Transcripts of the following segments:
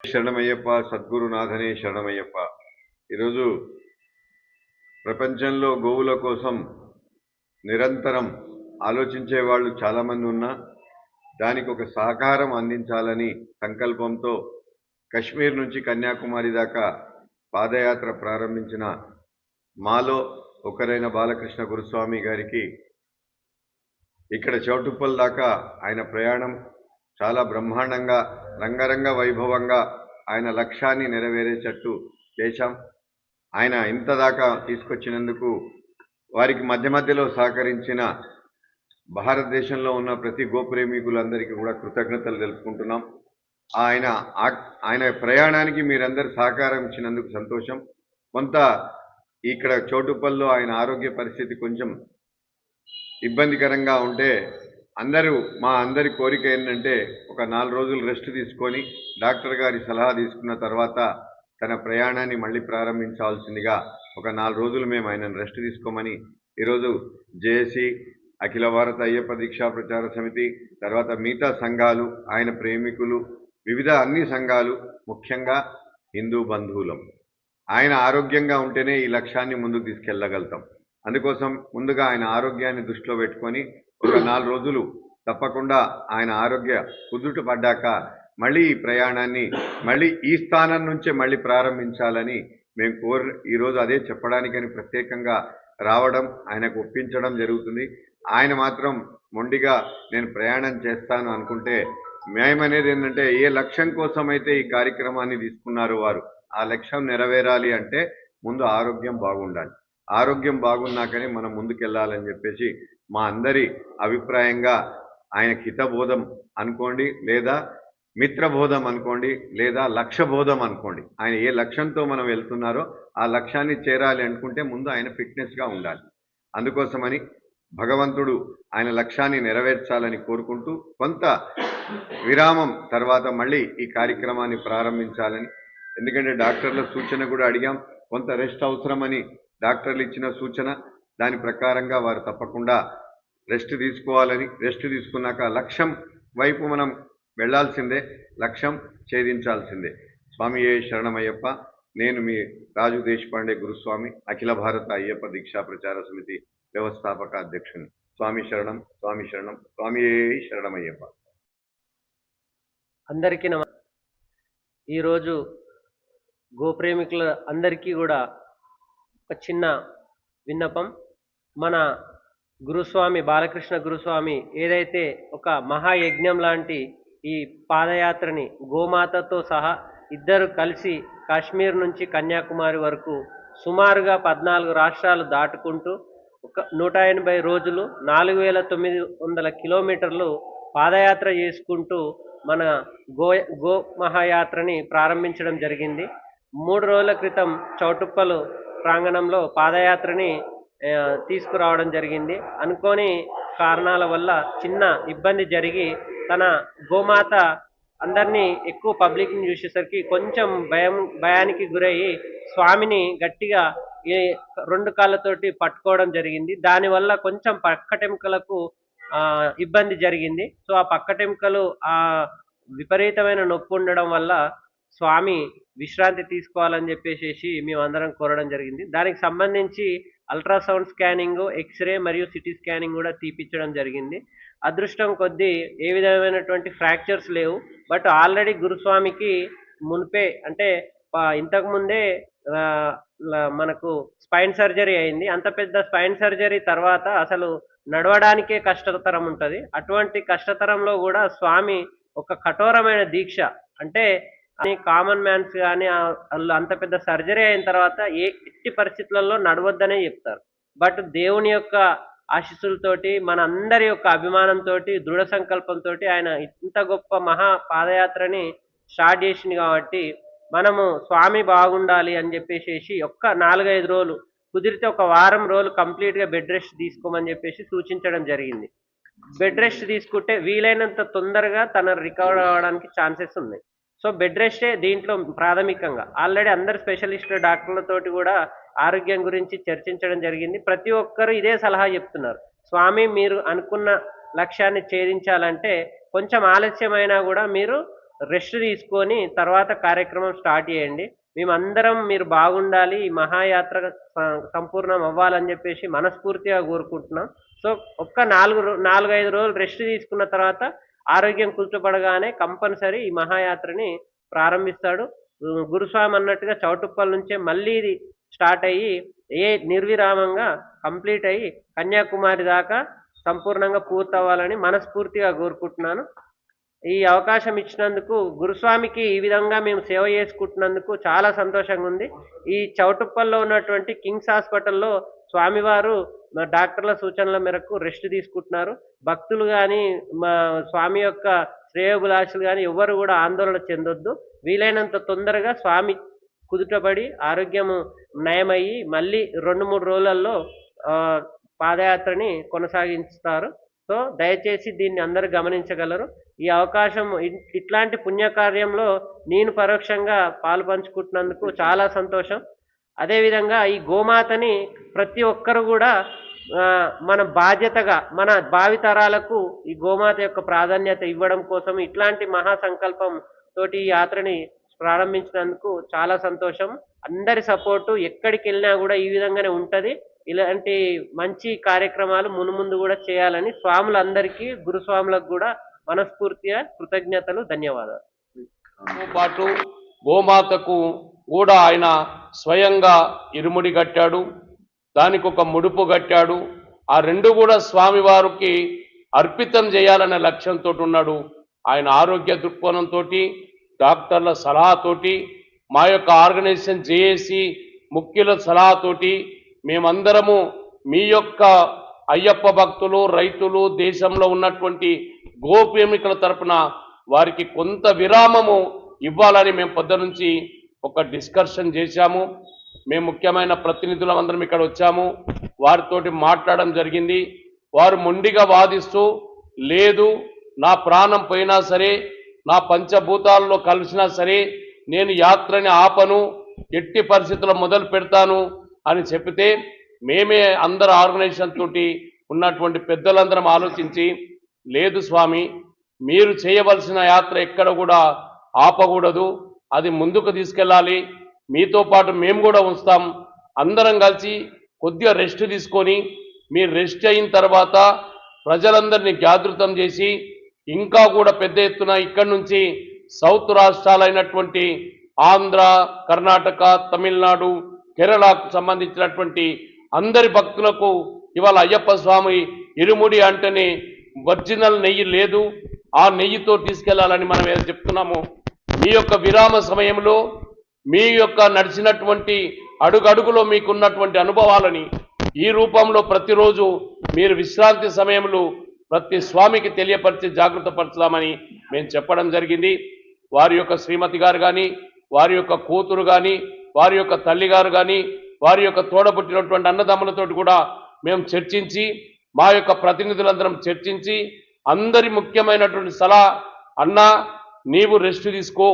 శరణమయ్యప్ప సద్గురునాథనే శరణమయ్యప్ప. ఈరోజు ప్రపంచంలో గోవుల కోసం నిరంతరం ఆలోచించే వాళ్ళు చాలామంది ఉన్నా దానికి ఒక సహకారం అందించాలని సంకల్పంతో కశ్మీర్ నుంచి కన్యాకుమారి దాకా పాదయాత్ర ప్రారంభించిన మాలో ఒకరైన బాలకృష్ణ గురుస్వామి గారికి ఇక్కడ చౌటుప్పల్ దాకా ఆయన ప్రయాణం చాలా బ్రహ్మాండంగా రంగరంగ వైభవంగా ఆయన లక్ష్యాన్ని నెరవేరేటట్టు చేశాం. ఆయన ఇంత దాకా తీసుకొచ్చినందుకు వారికి మధ్య మధ్యలో సహకరించిన భారతదేశంలో ఉన్న ప్రతి గోప్రేమికులందరికీ కూడా కృతజ్ఞతలు తెలుపుకుంటున్నాం. ఆయన ఆయన ప్రయాణానికి మీరందరూ సహకారం ఇచ్చినందుకు సంతోషం. కొంత ఇక్కడ చోటుపల్లో ఆయన ఆరోగ్య పరిస్థితి కొంచెం ఇబ్బందికరంగా ఉంటే అందరూ మా అందరి కోరిక ఏంటంటే ఒక నాలుగు రోజులు రెస్ట్ తీసుకొని డాక్టర్ గారి సలహా తీసుకున్న తర్వాత తన ప్రయాణాన్ని మళ్ళీ ప్రారంభించాల్సిందిగా ఒక నాలుగు రోజులు మేము ఆయనను రెస్ట్ తీసుకోమని ఈరోజు జేఏసీ అఖిల భారత అయ్యప్ప దీక్షా ప్రచార సమితి తర్వాత మిగతా సంఘాలు ఆయన ప్రేమికులు వివిధ అన్ని సంఘాలు ముఖ్యంగా హిందూ బంధువులం. ఆయన ఆరోగ్యంగా ఉంటేనే ఈ లక్ష్యాన్ని ముందుకు తీసుకెళ్ళగలుగుతాం. అందుకోసం ముందుగా ఆయన ఆరోగ్యాన్ని దృష్టిలో పెట్టుకొని ఒక నాలుగు రోజులు తప్పకుండా ఆయన ఆరోగ్య కుదుట పడ్డాక మళ్ళీ ఈ ప్రయాణాన్ని మళ్ళీ ఈ స్థానం నుంచే మళ్ళీ ప్రారంభించాలని మేము కోరి ఈరోజు అదే చెప్పడానికని ప్రత్యేకంగా రావడం ఆయనకు ఒప్పించడం జరుగుతుంది. ఆయన మాత్రం మొండిగా నేను ప్రయాణం చేస్తాను అనుకుంటే మేమనేది ఏంటంటే ఏ లక్ష్యం కోసం అయితే ఈ కార్యక్రమాన్ని తీసుకున్నారో వారు ఆ లక్ష్యం నెరవేరాలి అంటే ముందు ఆరోగ్యం బాగుండాలి. ఆరోగ్యం బాగున్నాకనే మనం ముందుకెళ్ళాలని చెప్పేసి మా అందరి అభిప్రాయంగా ఆయన హితబోధం అనుకోండి లేదా మిత్రబోధం అనుకోండి లేదా లక్ష్యబోధం అనుకోండి. ఆయన ఏ లక్ష్యంతో మనం వెళ్తున్నారో ఆ లక్ష్యాన్ని చేరాలి అనుకుంటే ముందు ఆయన ఫిట్నెస్గా ఉండాలి. అందుకోసమని భగవంతుడు ఆయన లక్ష్యాన్ని నెరవేర్చాలని కోరుకుంటూ కొంత విరామం తర్వాత మళ్ళీ ఈ కార్యక్రమాన్ని ప్రారంభించాలని. ఎందుకంటే డాక్టర్ల సూచన కూడా అడిగాం. కొంత రెస్ట్ అవసరమని డాక్టర్లు ఇచ్చిన సూచన దాని ప్రకారంగా వారు తప్పకుండా రెస్ట్ తీసుకోవాలని రెస్ట్ తీసుకున్నాక లక్ష్యం వైపు మనం వెళ్ళాల్సిందే లక్ష్యం ఛేదించాల్సిందే. స్వామి ఏ శరణమయ్యప్ప నేను మీ రాజు దేశపాండే గురుస్వామి అఖిల భారత అయ్యప్ప దీక్షా ప్రచార సమితి వ్యవస్థాపక అధ్యక్షుని. స్వామి శరణం స్వామి శరణం స్వామి ఏ శరణమయ్యప్ప. అందరికీ నమ ఈరోజు గోప్రేమికుల అందరికీ కూడా ఒక చిన్న విన్నపం. మన గురుస్వామి బాలకృష్ణ గురుస్వామి ఏదైతే ఒక మహాయజ్ఞం లాంటి ఈ పాదయాత్రని గోమాతతో సహా ఇద్దరు కలిసి కాశ్మీర్ నుంచి కన్యాకుమారి వరకు సుమారుగా పద్నాలుగు రాష్ట్రాలు దాటుకుంటూ ఒక నూట ఎనభై రోజులు నాలుగు వేల తొమ్మిది వందల కిలోమీటర్లు పాదయాత్ర చేసుకుంటూ మన గో గో మహాయాత్రని ప్రారంభించడం జరిగింది. మూడు రోజుల క్రితం చౌటుప్పలు ప్రాంగణంలో పాదయాత్రని తీసుకురావడం జరిగింది. అనుకోని కారణాల వల్ల చిన్న ఇబ్బంది జరిగి తన గోమాత అందరినీ ఎక్కువ పబ్లిక్ని చూసేసరికి కొంచెం భయం భయానికి గురయ్యి స్వామిని గట్టిగా ఈ రెండు కాళ్ళతోటి పట్టుకోవడం జరిగింది. దానివల్ల కొంచెం పక్కటెముకలకు ఇబ్బంది జరిగింది. సో ఆ పక్కటెముకలు ఆ విపరీతమైన నొప్పి ఉండడం వల్ల స్వామి విశ్రాంతి తీసుకోవాలని చెప్పేసి మేమందరం కోరడం జరిగింది. దానికి సంబంధించి అల్ట్రాసౌండ్ స్కానింగ్ ఎక్స్రే మరియు సిటీ స్కానింగ్ కూడా తీపిచ్చడం జరిగింది. అదృష్టం కొద్దీ ఏ విధమైనటువంటి ఫ్రాక్చర్స్ లేవు. బట్ ఆల్రెడీ గురుస్వామికి మునిపే అంటే ఇంతకుముందే మనకు స్పైన్ సర్జరీ అయింది. అంత పెద్ద స్పైన్ సర్జరీ తర్వాత అసలు నడవడానికే కష్టతరం ఉంటుంది. అటువంటి కష్టతరంలో కూడా స్వామి ఒక కఠోరమైన దీక్ష అంటే కామన్ మ్యాన్స్ కానీ వాళ్ళు అంత పెద్ద సర్జరీ అయిన తర్వాత ఏ ఎట్టి పరిస్థితులలో నడవద్దనే చెప్తారు. బట్ దేవుని యొక్క ఆశీస్సులతోటి మన అందరి యొక్క అభిమానంతో దృఢ సంకల్పంతో ఆయన ఇంత గొప్ప మహా పాదయాత్రని స్టార్ట్ చేసింది కాబట్టి మనము స్వామి బాగుండాలి అని చెప్పేసి ఒక్క నాలుగైదు రోజులు కుదిరితే ఒక వారం రోజులు కంప్లీట్గా బెడ్ రెస్ట్ తీసుకోమని చెప్పేసి సూచించడం జరిగింది. బెడ్ రెస్ట్ తీసుకుంటే వీలైనంత తొందరగా తన రికవర్ అవ్వడానికి ఛాన్సెస్ ఉన్నాయి. సో బెడ్ రెస్టే దీంట్లో ప్రాథమికంగా. ఆల్రెడీ అందరు స్పెషలిస్ట్ డాక్టర్లతోటి కూడా ఆరోగ్యం గురించి చర్చించడం జరిగింది. ప్రతి ఒక్కరు ఇదే సలహా చెప్తున్నారు. స్వామి మీరు అనుకున్న లక్ష్యాన్ని ఛేదించాలంటే కొంచెం ఆలస్యమైనా కూడా మీరు రెస్ట్ తీసుకొని తర్వాత కార్యక్రమం స్టార్ట్ చేయండి. మేమందరం మీరు బాగుండాలి. ఈ మహాయాత్ర సంపూర్ణం అవ్వాలని చెప్పేసి మనస్ఫూర్తిగా కోరుకుంటున్నాం. సో ఒక్క నాలుగు నాలుగైదు రోజులు రెస్ట్ తీసుకున్న తర్వాత ఆరోగ్యం కూర్చోబడగానే కంపల్సరీ ఈ మహాయాత్రని ప్రారంభిస్తాడు. గురుస్వామి అన్నట్టుగా చౌటుప్పల్ నుంచే మళ్ళీ ఇది స్టార్ట్ అయ్యి ఏ నిర్విరామంగా కంప్లీట్ అయ్యి కన్యాకుమారి దాకా సంపూర్ణంగా పూర్తవ్వాలని మనస్ఫూర్తిగా కోరుకుంటున్నాను. ఈ అవకాశం ఇచ్చినందుకు గురుస్వామికి ఈ విధంగా మేము సేవ చేసుకుంటున్నందుకు చాలా సంతోషంగా ఉంది. ఈ చౌటుప్పల్లో ఉన్నటువంటి కింగ్స్ హాస్పిటల్లో స్వామివారు డాక్టర్ల సూచనల మేరకు రెస్ట్ తీసుకుంటున్నారు. భక్తులు కానీ మా స్వామి యొక్క శ్రేయోభిలాషులు కానీ ఎవరు కూడా ఆందోళన చెందొద్దు. వీలైనంత తొందరగా స్వామి కుదుటపడి ఆరోగ్యము నయమయ్యి మళ్ళీ రెండు మూడు రోజులలో పాదయాత్రని కొనసాగిస్తారు. సో దయచేసి దీన్ని అందరూ గమనించగలరు. ఈ అవకాశం ఇ- ఇట్లాంటి పుణ్యకార్యంలో నేను పరోక్షంగా పాలు పంచుకుంటున్నందుకు చాలా సంతోషం. అదేవిధంగా ఈ గోమాతని ప్రతి ఒక్కరు కూడా మన బాధ్యతగా మన భావితరాలకు ఈ గోమాత యొక్క ప్రాధాన్యత ఇవ్వడం కోసం ఇట్లాంటి మహా సంకల్పం తోటి ఈ యాత్రని ప్రారంభించినందుకు చాలా సంతోషం. అందరి సపోర్టు ఎక్కడికి వెళ్ళినా కూడా ఈ విధంగానే ఉంటుంది. ఇలాంటి మంచి కార్యక్రమాలు మునుముందు కూడా చేయాలని స్వాములందరికీ గురుస్వాములకు కూడా మనస్ఫూర్తిగా కృతజ్ఞతలు ధన్యవాదాలు. పాటు గోమాతకు కూడా ఆయన స్వయంగా ఇరుముడి కట్టాడు. దానికి ఒక ముడుపు కట్టాడు. ఆ రెండు కూడా స్వామివారికి అర్పితం చేయాలనే లక్ష్యంతో ఉన్నాడు. ఆయన ఆరోగ్య దృక్కోణంతో డాక్టర్ల సలహాతోటి మా యొక్క ఆర్గనైజేషన్ జేఏసి ముఖ్యుల సలహాతోటి మేమందరము మీ యొక్క అయ్యప్ప భక్తులు రైతులు దేశంలో ఉన్నటువంటి గోప్రేమికుల తరపున వారికి కొంత విరామము ఇవ్వాలని మేము పొద్దు నుంచి ఒక డిస్కషన్ చేశాము. మేము ముఖ్యమైన ప్రతినిధులం అందరం ఇక్కడ వచ్చాము. వారితోటి మాట్లాడడం జరిగింది. వారు మొండిగా వాదిస్తూ లేదు నా ప్రాణం పోయినా సరే నా పంచభూతాల్లో కలిసినా సరే నేను యాత్రని ఆపను ఎట్టి పరిస్థితుల్లో మొదలు పెడతాను అని చెప్తే మేమే అందరు ఆర్గనైజేషన్ తోటి ఉన్నటువంటి పెద్దలందరం ఆలోచించి లేదు స్వామి మీరు చేయవలసిన యాత్ర ఎక్కడ కూడా ఆపకూడదు అది ముందుకు తీసుకెళ్ళాలి మీతో పాటు మేము కూడా వస్తాం. అందరం కలిసి కొద్దిగా రెస్ట్ తీసుకొని మీరు రెస్ట్ అయిన తర్వాత ప్రజలందరినీ జాగృతం చేసి ఇంకా కూడా పెద్ద ఎత్తున ఇక్కడి నుంచి సౌత్ రాష్ట్రాలైనటువంటి ఆంధ్ర కర్ణాటక తమిళనాడు కేరళకు సంబంధించినటువంటి అందరి భక్తులకు ఇవాళ అయ్యప్ప స్వామి ఇరుముడి అంటేనే ఒరిజినల్ నెయ్యి లేదు. ఆ నెయ్యితో తీసుకెళ్ళాలని మనం ఏదో చెప్తున్నాము. మీ యొక్క విరామ సమయంలో మీ యొక్క నడిచినటువంటి అడుగడుగులో మీకున్నటువంటి అనుభవాలని ఈ రూపంలో ప్రతిరోజు మీరు విశ్రాంతి సమయంలో ప్రతి స్వామికి తెలియపరిచి జాగ్రత్తపరచదామని పరచుదామని మేము చెప్పడం జరిగింది. వారి యొక్క శ్రీమతి గారు కానీ వారి యొక్క కూతురు కానీ వారి యొక్క తల్లి గారు కానీ వారి యొక్క తోడబుట్టినటువంటి అన్నదమ్ములతోటి కూడా మేము చర్చించి మా యొక్క ప్రతినిధులందరం చర్చించి అందరి ముఖ్యమైనటువంటి సలహా అన్నా నీవు రెస్ట్ తీసుకో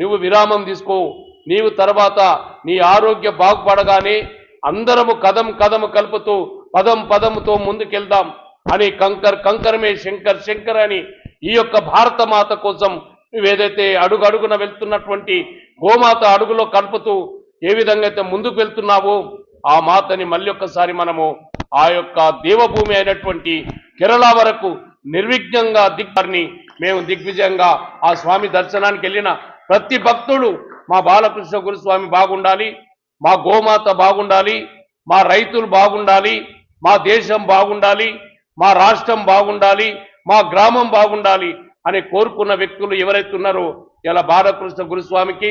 నువ్వు విరామం తీసుకో నీవు తర్వాత నీ ఆరోగ్య బాగుపడగానే అందరము కదం కదము కలుపుతూ పదం పదముతో ముందుకెళ్దాం అని కంకర్ కంకరమే శంకర్ శంకర్ అని ఈ యొక్క భారత మాత కోసం నువ్వేదైతే అడుగు అడుగున వెళ్తున్నటువంటి గోమాత అడుగులో కలుపుతూ ఏ విధంగా అయితే ముందుకు వెళ్తున్నావో ఆ మాతని మళ్ళీ ఒక్కసారి మనము ఆ యొక్క దేవభూమి అయినటువంటి కేరళ వరకు నిర్విఘ్నంగా దిగ్గారిని మేము దిగ్విజయంగా ఆ స్వామి దర్శనానికి వెళ్ళిన ప్రతి భక్తుడు మా బాలకృష్ణ గురుస్వామి బాగుండాలి మా గోమాత బాగుండాలి మా రైతులు బాగుండాలి మా దేశం బాగుండాలి మా రాష్ట్రం బాగుండాలి మా గ్రామం బాగుండాలి అని కోరుకున్న వ్యక్తులు ఎవరైతే ఉన్నారో ఇలా బాలకృష్ణ గురుస్వామికి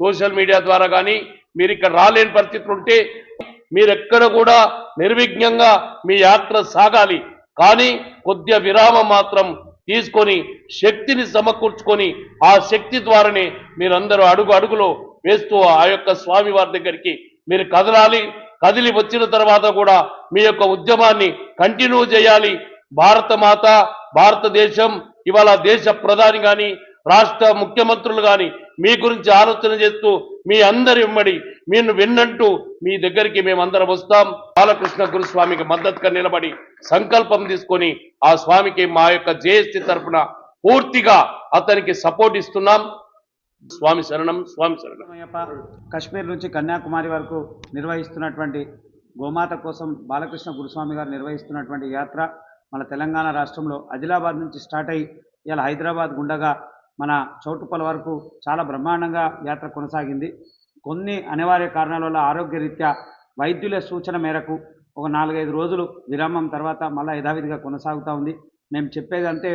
సోషల్ మీడియా ద్వారా కానీ మీరు ఇక్కడ రాలేని పరిస్థితులు ఉంటే మీరెక్కడ కూడా నిర్విఘ్నంగా మీ యాత్ర సాగాలి. కానీ కొద్దిగా విరామం మాత్రం తీసుకొని శక్తిని సమకూర్చుకొని ఆ శక్తి ద్వారానే మీరందరూ అడుగు అడుగులో వేస్తూ ఆ యొక్క స్వామి వారి దగ్గరికి మీరు కదలాలి. కదిలి వచ్చిన తర్వాత కూడా మీ యొక్క ఉద్యమాన్ని కంటిన్యూ చేయాలి. భారత మాత భారతదేశం ఇవాళ దేశ ప్రధాని కానీ రాష్ట్ర ముఖ్యమంత్రులు కానీ మీ గురించి ఆలోచన చేస్తూ మీ అందరి ఇమ్మడి మీరు విన్నంటూ మీ దగ్గరికి మేమందరం వస్తాం. బాలకృష్ణ గురుస్వామికి మద్దతుగా నిలబడి సంకల్పం తీసుకొని ఆ స్వామికి మా యొక్క జేఎస్టీ తరపున పూర్తిగా అతనికి సపోర్ట్ ఇస్తున్నాం. స్వామి శరణం స్వామి శరణం. కశ్మీర్ నుంచి కన్యాకుమారి వరకు నిర్వహిస్తున్నటువంటి గోమాత కోసం బాలకృష్ణ గురుస్వామి గారు నిర్వహిస్తున్నటువంటి యాత్ర మన తెలంగాణ రాష్ట్రంలో ఆదిలాబాద్ నుంచి స్టార్ట్ అయ్యి ఇలా హైదరాబాద్ గుండగా మన చౌటుప్పల వరకు చాలా బ్రహ్మాండంగా యాత్ర కొనసాగింది. కొన్ని అనివార్య కారణాల వల్ల ఆరోగ్యరీత్యా వైద్యుల సూచన మేరకు ఒక నాలుగైదు రోజులు విరామం తర్వాత మళ్ళీ యథావిధిగా కొనసాగుతూ ఉంది. మేము చెప్పేదంటే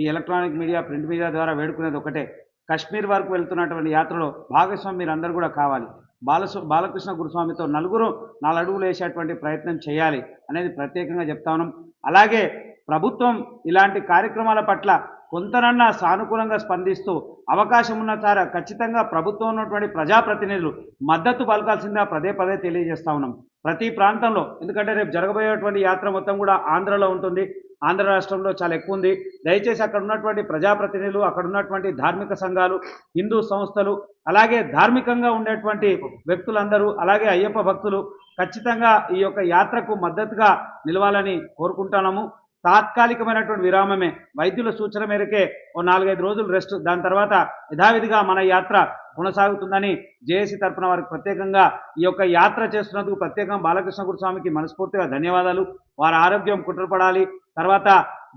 ఈ ఎలక్ట్రానిక్ మీడియా ప్రింట్ మీడియా ద్వారా వేడుకునేది ఒకటే. కశ్మీర్ వరకు వెళ్తున్నటువంటి యాత్రలో భాగస్వామి మీరు అందరూ కూడా కావాలి. బాలసు బాలకృష్ణ గురుస్వామితో నలుగురు నాలుగు అడుగులు వేసేటువంటి ప్రయత్నం చేయాలి అనేది ప్రత్యేకంగా చెప్తా ఉన్నాం. అలాగే ప్రభుత్వం ఇలాంటి కార్యక్రమాల పట్ల కొంతనన్నా సానుకూలంగా స్పందిస్తూ అవకాశం ఉన్న చార ఖచ్చితంగా ప్రభుత్వం ఉన్నటువంటి ప్రజాప్రతినిధులు మద్దతు పలకాల్సిందా పదే పదే తెలియజేస్తా ఉన్నాం. ప్రతి ప్రాంతంలో ఎందుకంటే రేపు జరగబోయేటువంటి యాత్ర మొత్తం కూడా ఆంధ్రలో ఉంటుంది. ఆంధ్ర రాష్ట్రంలో చాలా ఎక్కువ ఉంది. దయచేసి అక్కడ ఉన్నటువంటి ప్రజాప్రతినిధులు అక్కడ ఉన్నటువంటి ధార్మిక సంఘాలు హిందూ సంస్థలు అలాగే ధార్మికంగా ఉండేటువంటి వ్యక్తులందరూ అలాగే అయ్యప్ప భక్తులు ఖచ్చితంగా ఈ యొక్క యాత్రకు మద్దతుగా నిలవాలని కోరుకుంటున్నాము. తాత్కాలికమైనటువంటి విరామమే. వైద్యుల సూచన మేరకే ఓ నాలుగైదు రోజులు రెస్ట్ దాని తర్వాత యథావిధిగా మన యాత్ర కొనసాగుతుందని జేఏసీ తరపున వారికి ప్రత్యేకంగా ఈ యొక్క యాత్ర చేస్తున్నందుకు ప్రత్యేకంగా బాలకృష్ణ గురుస్వామికి మనస్ఫూర్తిగా ధన్యవాదాలు. వారి ఆరోగ్యం కుట్రపడాలి. తర్వాత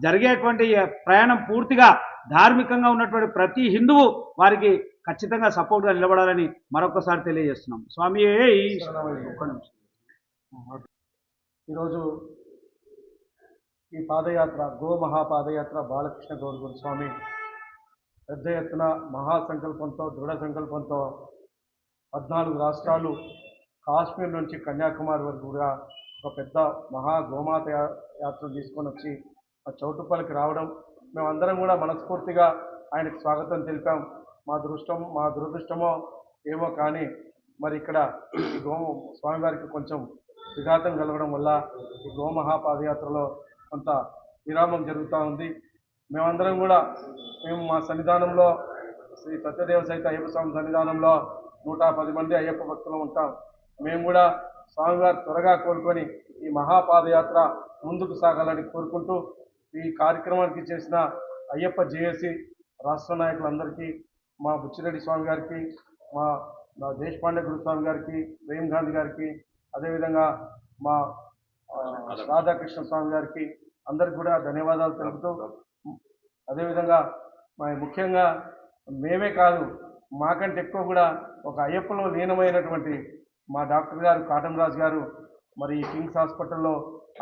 జరిగేటువంటి ప్రయాణం పూర్తిగా ధార్మికంగా ఉన్నటువంటి ప్రతి హిందువు వారికి ఖచ్చితంగా సపోర్ట్గా నిలబడాలని మరొకసారి తెలియజేస్తున్నాం. స్వామి ఈరోజు ఈ పాదయాత్ర గో మహాపాదయాత్ర బాలకృష్ణ గౌరవ స్వామి పెద్ద ఎత్తున మహాసంకల్పంతో దృఢ సంకల్పంతో పద్నాలుగు రాష్ట్రాలు కాశ్మీర్ నుంచి కన్యాకుమారి వరకు కూడా ఒక పెద్ద మహా గోమాత యాత్ర తీసుకొని వచ్చి ఆ చౌటుప్పలకి రావడం. మేమందరం కూడా మనస్ఫూర్తిగా ఆయనకు స్వాగతం తెలిపాం. మా దృష్టం మా దురదృష్టమో ఏమో కానీ మరి ఇక్కడ ఈ గో స్వామివారికి కొంచెం విఘాతం కలగడం వల్ల ఈ గోమహా పాదయాత్రలో కొంత విరామం జరుగుతూ ఉంది. మేమందరం కూడా మేము మా సన్నిధానంలో శ్రీ సత్యదేవ సహిత అయ్యప్ప స్వామి సన్నిధానంలో నూట పది మంది అయ్యప్ప భక్తులు ఉంటాం. మేము కూడా స్వామివారు త్వరగా కోరుకొని ఈ మహాపాదయాత్ర ముందుకు సాగాలని కోరుకుంటూ ఈ కార్యక్రమానికి చేసిన అయ్యప్ప జేఏసి రాష్ట్ర నాయకులందరికీ మా బుచ్చిరెడ్డి స్వామి గారికి మా మా దేశపాండే గురుస్వామి గారికి ప్రేమ్ గాంధీ గారికి అదేవిధంగా మా రాధాకృష్ణ స్వామి గారికి అందరికి కూడా ధన్యవాదాలు తెలుపుతూ అదేవిధంగా మా ముఖ్యంగా మేమే కాదు మాకంటే ఎక్కువ కూడా ఒక అయ్యప్పలో లీనమైనటువంటి మా డాక్టర్ గారు కాటం రాజు గారు మరి కింగ్స్ హాస్పిటల్లో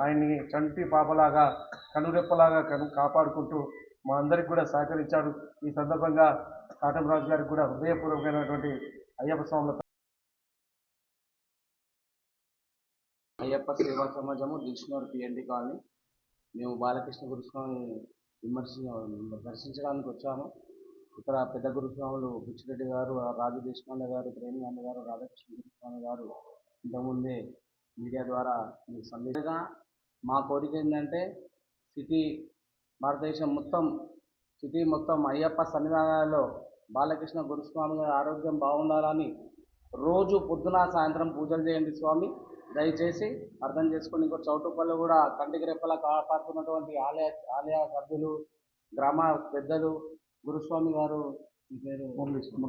ఆయన్ని చంటి పాపలాగా కనురెప్పలాగా కను కాపాడుకుంటూ మా అందరికి కూడా సహకరించాడు. ఈ సందర్భంగా కాటం రాజు గారికి కూడా హృదయపూర్వకమైనటువంటి అయ్యప్ప స్వాముల అయ్యప్ప సేవా సమాజము దిల్షునూర్ పిఎండి కాలనీ. మేము బాలకృష్ణ గురుస్వామి విమర్శ దర్శించడానికి వచ్చాము. ఇక్కడ పెద్ద గురుస్వాములు బుచ్చిరెడ్డి గారు రాజు దేశపాండే గారు ప్రేమగాంధీ గారు రాధాకృష్ణ గురుస్వామి గారు ఇంతకుముందే మీడియా ద్వారా మీకు సందేశంగా మా కోరిక ఏంటంటే సిటీ భారతదేశం మొత్తం సిటీ మొత్తం అయ్యప్ప సన్నిధానాలలో బాలకృష్ణ గురుస్వామి గారి ఆరోగ్యం బాగుండాలని రోజు పొద్దున సాయంత్రం పూజలు చేయండి స్వామి. దయచేసి అర్థం చేసుకొని ఇంకో చౌటుపల్లి కూడా కంటికి రెప్పలా కాపాడుతున్నటువంటి ఆలయ ఆలయ సభ్యులు గ్రామ పెద్దలు గురుస్వామి గారు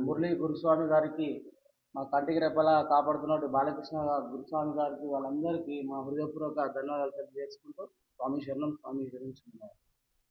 మురళీ గురుస్వామి గారికి మా కంటికి రెప్పలా కాపాడుతున్నటువంటి బాలకృష్ణ గురుస్వామి గారికి వాళ్ళందరికీ మా హృదయపూర్వక ధన్యవాదాలు తెలియజేసుకుంటూ స్వామి శరణం స్వామి శరించుకున్నారు